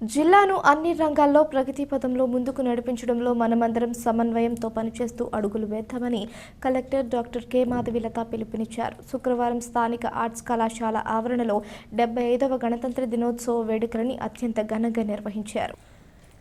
జిల్లాను అన్ని రంగాల్లో ప్రగతి పథంలో ముందుకు నడిపించడంలో మనమందరం సమన్వయంతో పనిచేస్తూ అడుగులు వేద్దామని కలెక్టర్ డాక్టర్ కె. మాధవిలత పిలుపునిచ్చారు. శుక్రవారం స్థానిక ఆర్ట్స్ కళాశాల ఆవరణలో డెబ్బై ఐదవ గణతంత్ర దినోత్సవ వేడుకలని అత్యంత ఘనంగా నిర్వహించారు.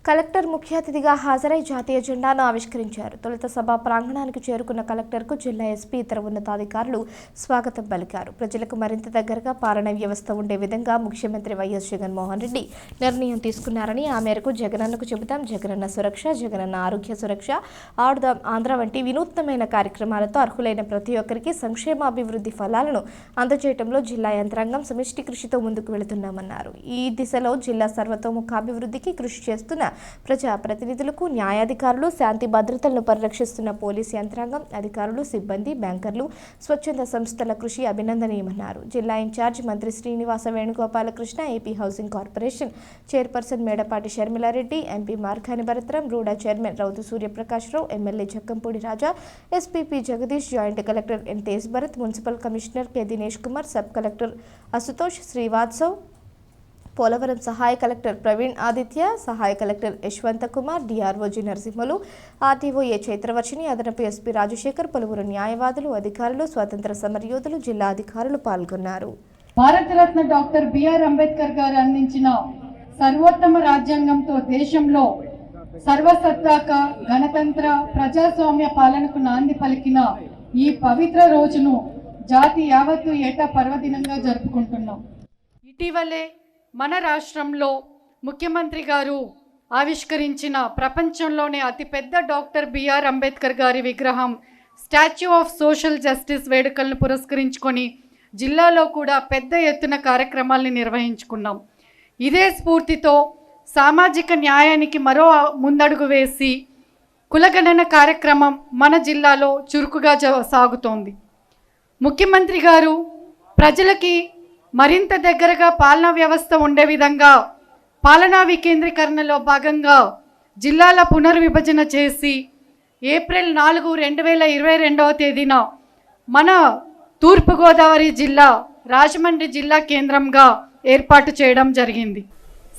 కలెక్టర్ ముఖ్య అతిథిగా హాజరై జాతీయ జెండాను ఆవిష్కరించారు. తొలుత సభ ప్రాంగణానికి చేరుకున్న కలెక్టర్కు జిల్లా ఎస్పీ ఇతర ఉన్నతాధికారులు స్వాగతం పలికారు. ప్రజలకు మరింత దగ్గరగా పాలనా వ్యవస్థ ఉండే విధంగా ముఖ్యమంత్రి వైఎస్ జగన్మోహన్ రెడ్డి నిర్ణయం తీసుకున్నారని ఆ మేరకు జగనన్నకు చెబుతాం. జగనన్న సురక్ష జగనన్న ఆరోగ్య సురక్ష ఆడుదాం ఆంధ్ర వంటి వినూత్నమైన కార్యక్రమాలతో అర్హులైన ప్రతి ఒక్కరికి సంక్షేమాభివృద్ధి ఫలాలను అందజేయడంలో జిల్లా యంత్రాంగం సమిష్టి కృషితో ముందుకు వెళుతున్నామన్నారు. ఈ దిశలో జిల్లా సర్వతోముఖాభివృద్ధికి కృషి చేస్తున్న ప్రజా ప్రతినిధులకు న్యాయాధికారులు శాంతి భద్రతలను పరిరక్షిస్తున్న పోలీసు యంత్రాంగం అధికారులు సిబ్బంది బ్యాంకర్లు స్వచ్ఛంద సంస్థల కృషి అభినందనీయమన్నారు. జిల్లా ఇన్ఛార్జ్ మంత్రి Srinivasa Venugopalakrishna AP housing corporation chairperson Medapati Sharmila Reddy MP Margani Bharat Ram RUDA chairman Routhu Suryaprakash Rao MLA Jakkampudi Raja SPP Jagadish joint collector N Tej Bharat municipal commissioner K Dinesh Kumar sub collector Ashutosh Srivastava Polavaram సహాయ collector Praveen Aditya సహాయ collector Yashwanth Kumar DRO G Narasimhulu RTO A Chaitravarshini అదనపు SP Rajasekhar పలువురు న్యాయవాదులు అధికారులు స్వాతంత్ర సమరయోధులు జిల్లా అధికారులు పాల్గొన్నారు. భారతరత్న డాక్టర్ బిఆర్ అంబేద్కర్ గారు అందించిన సర్వోత్తమ రాజ్యాంగంతో దేశంలో సర్వసత్తాక గణతంత్ర ప్రజాస్వామ్య పాలనకు నాంది పలికిన ఈ పవిత్ర రోజును జాతి యావత్తు ఏటా పర్వదినంగా జరుపుకుంటున్నాం. ఇటీవలే మన రాష్ట్రంలో ముఖ్యమంత్రి గారు ఆవిష్కరించిన ప్రపంచంలోనే అతిపెద్ద డాక్టర్ బిఆర్ అంబేద్కర్ గారి విగ్రహం స్టాచ్యూ ఆఫ్ సోషల్ జస్టిస్ వేడుకలను పురస్కరించుకొని జిల్లాలో కూడా పెద్ద ఎత్తున కార్యక్రమాల్ని నిర్వహించుకున్నాం. ఇదే స్ఫూర్తితో సామాజిక న్యాయానికి మరో ముందడుగు వేసి కులగణన కార్యక్రమం మన జిల్లాలో చురుకుగా సాగుతోంది. ముఖ్యమంత్రి గారు ప్రజలకి మరింత దగ్గరగా పాలనా వ్యవస్థ ఉండే విధంగా పాలనా వికేంద్రీకరణలో భాగంగా జిల్లాల పునర్విభజన చేసి ఏప్రిల్ నాలుగు రెండు వేల ఇరవై రెండవ తేదీన మన తూర్పుగోదావరి జిల్లా రాజమండ్రి జిల్లా కేంద్రంగా ఏర్పాటు చేయడం జరిగింది.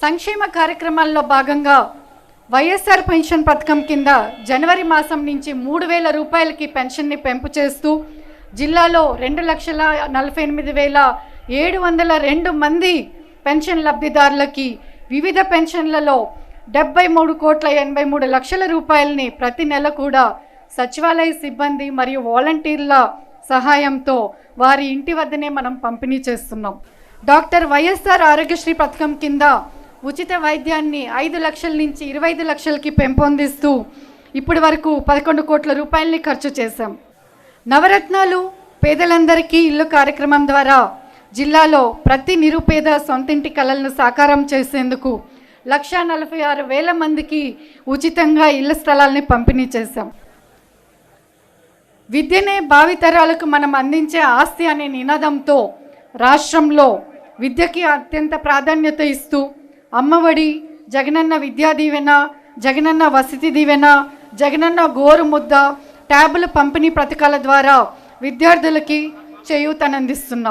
సంక్షేమ కార్యక్రమాల్లో భాగంగా వైఎస్ఆర్ పెన్షన్ పథకం కింద జనవరి మాసం నుంచి మూడు వేల రూపాయలకి పెన్షన్ని పెంపు చేస్తూ జిల్లాలో రెండు లక్షల నలభై ఎనిమిది వేల ఏడు వందల రెండు మంది పెన్షన్ లబ్ధిదారులకి వివిధ పెన్షన్లలో డెబ్బై మూడు కోట్ల ఎనభై మూడు లక్షల రూపాయలని ప్రతి నెల కూడా సచివాలయ సిబ్బంది మరియు వాలంటీర్ల సహాయంతో వారి ఇంటి వద్దనే మనం పంపిణీ చేస్తున్నాం. డాక్టర్ వైఎస్ఆర్ ఆరోగ్యశ్రీ పథకం కింద ఉచిత వైద్యాన్ని ఐదు లక్షల నుంచి ఇరవై ఐదు లక్షలకి పెంపొందిస్తూ ఇప్పటి వరకు పదకొండు కోట్ల రూపాయలని ఖర్చు చేశాం. నవరత్నాలు పేదలందరికీ ఇల్లు కార్యక్రమం ద్వారా జిల్లాలో ప్రతి నిరుపేద సొంతింటి కళలను సాకారం చేసేందుకు లక్ష నలభై ఆరు వేల మందికి ఉచితంగా ఇళ్ళ స్థలాల్ని పంపిణీ చేశాం. విద్యనే భావితరాలకు మనం అందించే ఆస్తి అనే నినాదంతో రాష్ట్రంలో విద్యకి అత్యంత ప్రాధాన్యత ఇస్తూ అమ్మఒడి జగనన్న విద్యా దీవెన జగనన్న వసతి దీవెన జగనన్న గోరు ముద్ద ట్యాబుల పంపిణీ పథకాల ద్వారా విద్యార్థులకి చేయూతనందిస్తున్నాం.